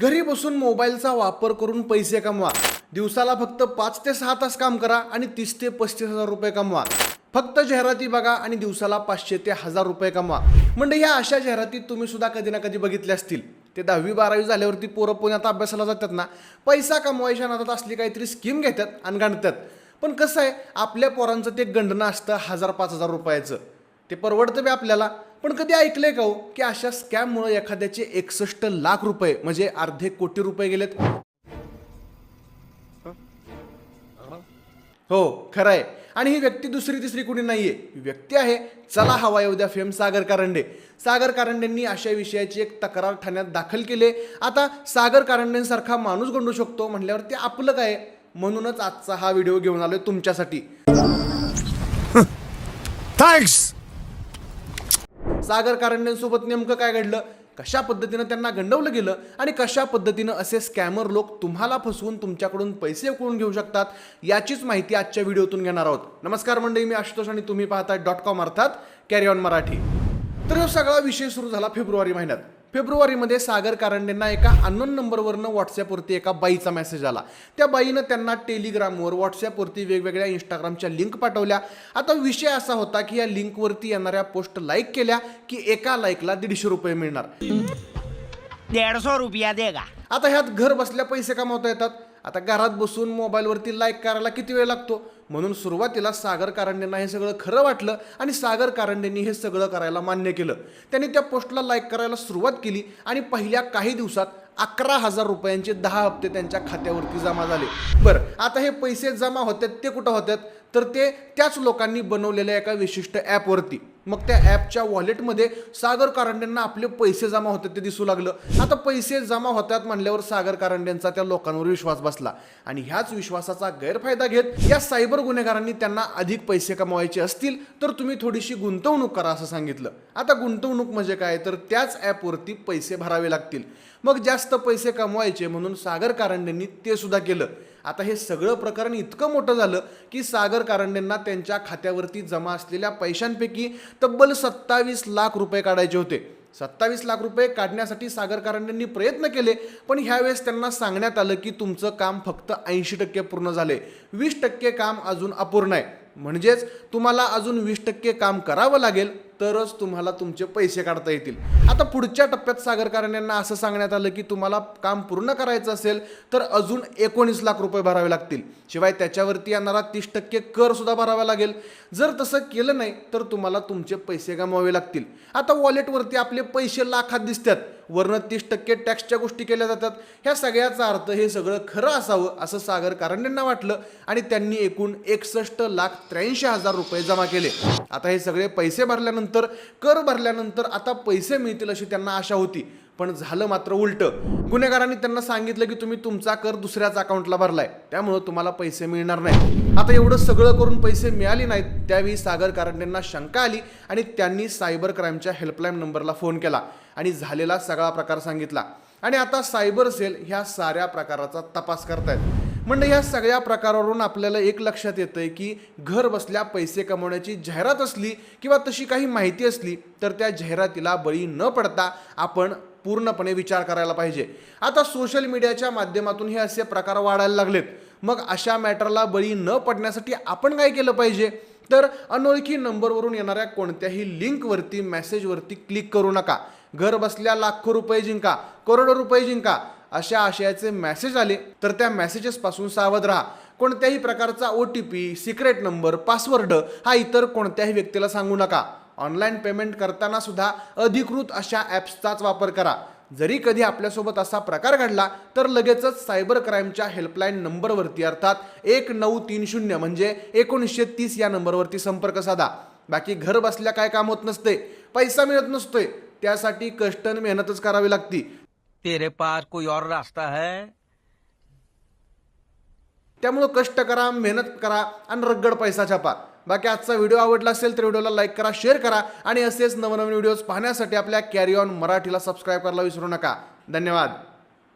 घरी बसून मोबाईलचा वापर करून पैसे कमवा. दिवसाला फक्त पाच ते सहा तास काम करा आणि तीस ते पस्तीस हजार रुपये कमवा. फक्त जाहिराती बघा आणि दिवसाला पाचशे ते हजार रुपये कमवा. म्हणजे ह्या अशा जाहिराती तुम्ही सुद्धा कधी ना कधी बघितल्या असतील. ते दहावी बारावी झाल्यावरती पोरं पुण्यात अभ्यासाला जातात ना पैसा कमवायच्या नादात असली काहीतरी स्कीम घेतात आणि गाणतात पण कसं आहे आपल्या पोरांचं ते गंडणं असतं हजार पाच हजार रुपयाचं. ते परवडतं बी आपल्याला. पण कधी ऐकलंय का हो की अशा स्कॅममुळे एखाद्याचे एकसष्ट लाख रुपये म्हणजे अर्धे कोटी रुपये गेलेत? हो खरं आहे आणि ही व्यक्ती दुसरी तिसरी कुणी नाहीये. व्यक्ती आहे. चला हवा येऊ द्या फेम सागर कारंडे. सागर कारंडेंनी अशा विषयाची एक तक्रार ठाण्यात दाखल केली. आता सागर कारंडेंसारखा माणूस गंडू शकतो म्हटल्यावर ते आपलं काय? म्हणूनच आजचा हा व्हिडिओ घेऊन आलोय तुमच्यासाठी. थँक्स सागर कारंडेंसोबत नेमकं काय घडलं? कशा पद्धतीनं त्यांना गंडवलं गेलं? आणि कशा पद्धतीनं असे स्कॅमर लोक तुम्हाला फसवून तुमच्याकडून पैसे उकळून घेऊ शकतात? याचीच माहिती आजच्या व्हिडिओतून घेणार आहोत. नमस्कार मंडळी मी आशुतोष आणि तुम्ही पाहताय डॉट कॉम अर्थात कॅरी ऑन मराठी. तर हा सगळा विषय सुरू झाला फेब्रुवारी महिन्यात. फेब्रुवारीमध्ये सागर कारंडेंना एका अननोन नंबरवरनं व्हॉट्सॲपवरती एका बाईचा मेसेज आला. त्या बाईनं त्यांना टेलिग्रामवर व्हॉट्सॲपवरती वेगवेगळ्या इंस्टाग्रामच्या लिंक पाठवल्या. आता विषय असा होता की या लिंकवरती येणाऱ्या पोस्ट लाईक केल्या की एका लाईकला दीडशे रुपये मिळणार. सौ रुपया देगा. आता ह्यात घर बसल्या पैसे कमावता येतात. आता घरात बसून मोबाईलवरती लाईक करायला किती वेळ लागतो? म्हणून सुरुवातीला सागर कारंडेंना हे सगळं खरं वाटलं आणि सागर कारंडेंनी हे सगळं करायला मान्य केलं. त्यांनी त्या पोस्टला लाईक करायला सुरुवात केली आणि पहिल्या काही दिवसात अकरा हजार रुपयांचे दहा हप्ते त्यांच्या खात्यावरती जमा झाले. बरं आता हे पैसे जमा होतात ते कुठं होतात तर ते त्याच लोकांनी बनवलेल्या एका विशिष्ट ॲपवरती मग त्या ॲपच्या वॉलेटमध्ये सागर कारंडेंना आपले पैसे जमा होतात ते दिसू लागलं. आता पैसे जमा होतात म्हणल्यावर सागर कारंडेंचा त्या लोकांवर विश्वास बसला. आणि ह्याच विश्वासाचा गैरफायदा घेत या सायबर गुन्हेगारांनी त्यांना अधिक पैसे कमवायचे असतील तर तुम्ही थोडीशी गुंतवणूक करा असं सांगितलं. आता गुंतवणूक म्हणजे काय? तर त्याच ॲपवरती पैसे भरावे लागतील. मग जास्त पैसे कमवायचे म्हणून सागर कारंडेंनी ते सुद्धा केलं. आता हे सगळं प्रकरण इतकं मोठं झालं की सागर कारंडेंना त्यांच्या खात्यावरती जमा असलेल्या पैशांपैकी तब्बल सत्तावीस लाख रुपये काढायचे होते. सत्तावीस लाख रुपये काढण्यासाठी सागर कारंडेंनी प्रयत्न केले पण ह्यावेळेस त्यांना सांगण्यात आलं की तुमचं काम फक्त ऐंशी टक्के पूर्ण झाले वीस टक्के काम अजून अपूर्ण आहे. म्हणजेच तुम्हाला अजून वीस टक्के काम करावं लागेल तरच तुम्हाला तुमचे पैसे काढता येतील. आता पुढच्या टप्प्यात सागरकारण्यांना असं सांगण्यात आलं की तुम्हाला काम पूर्ण करायचं असेल तर अजून एकोणीस लाख रुपये भरावे लागतील. शिवाय त्याच्यावरती येणारा तीस टक्के कर सुद्धा भरावा लागेल. जर तसं केलं नाही तर तुम्हाला तुमचे पैसे गमावे लागतील. आता वॉलेटवरती आपले पैसे लाखात दिसतात. वरनं तीस टक्के टॅक्सच्या गोष्टी केल्या जातात. ह्या सगळ्याचा अर्थ हे सगळं खरं असावं असं सागर कारंडेंना वाटलं आणि त्यांनी एकूण एकसष्ट लाख त्र्याऐंशी हजार रुपये जमा केले. आता हे सगळे पैसे भरल्यानंतर कर भरल्यानंतर आता पैसे मिळतील अशी त्यांना आशा होती. पण झालं मात्र उलटं. गुन्हेगारांनी त्यांना सांगितलं की तुम्ही तुमचा कर दुसऱ्याच अकाउंटला भरलाय. त्यामुळं तुम्हाला पैसे मिळणार नाही आता एवढं सगळं करून पैसे मिळाले नाहीत त्यावेळी सागर कारंडेंना शंका आली आणि त्यांनी सायबर क्राईमच्या हेल्पलाईन नंबरला फोन केला आणि झालेला सगळा प्रकार सांगितला. आणि आता सायबर सेल ह्या साऱ्या प्रकाराचा तपास करतायत. म्हणजे ह्या सगळ्या प्रकारावरून आपल्याला एक लक्षात येतं आहे की घर बसल्या पैसे कमवण्याची जाहिरात असली किंवा तशी काही माहिती असली तर त्या जाहिरातीला बळी न पडता आपण पूर्णपणे विचार करायला पाहिजे. आता सोशल मीडियाच्या माध्यमातून हे असे प्रकार वाढायला लागलेत. मग अशा मॅटरला बळी न पडण्यासाठी आपण काय केलं पाहिजे? तर अनोळखी नंबरवरून येणाऱ्या कोणत्याही लिंकवरती मेसेजवरती क्लिक करू नका. घर बसल्या लाखो रुपये जिंका करोडो रुपये जिंका अशा आशयाचे मेसेज आले तर त्या मेसेजेसपासून सावध राहा. कोणत्याही प्रकारचा O T P secret number password हा इतर कोणत्याही व्यक्तीला सांगू नका. ऑनलाईन पेमेंट करताना सुद्धा अधिकृत अशा ॲप्सचाच वापर करा. जरी कधी आपल्यासोबत असा प्रकार घडला तर लगेचच सायबर क्राईमच्या हेल्पलाईन नंबरवरती अर्थात एक नऊ तीन शून्य म्हणजे एकोणीसशे तीस या नंबरवरती संपर्क साधा. बाकी घर बसल्या काय काम होत नसते पैसा मिळत नसतोय त्यासाठी कष्ट मेहनतच करावी लागती. तेरे पास कोई और रास्ता है? त्यामुळं कष्ट करा मेहनत करा आणि रगड पैसा छापा. बाकी आजचा व्हिडिओ आवडला असेल तर व्हिडिओला लाईक करा शेअर करा आणि असेच नवनवीन व्हिडिओज पाहण्यासाठी आपल्या कॅरी ऑन मराठीला सबस्क्राईब करायला विसरू नका. धन्यवाद.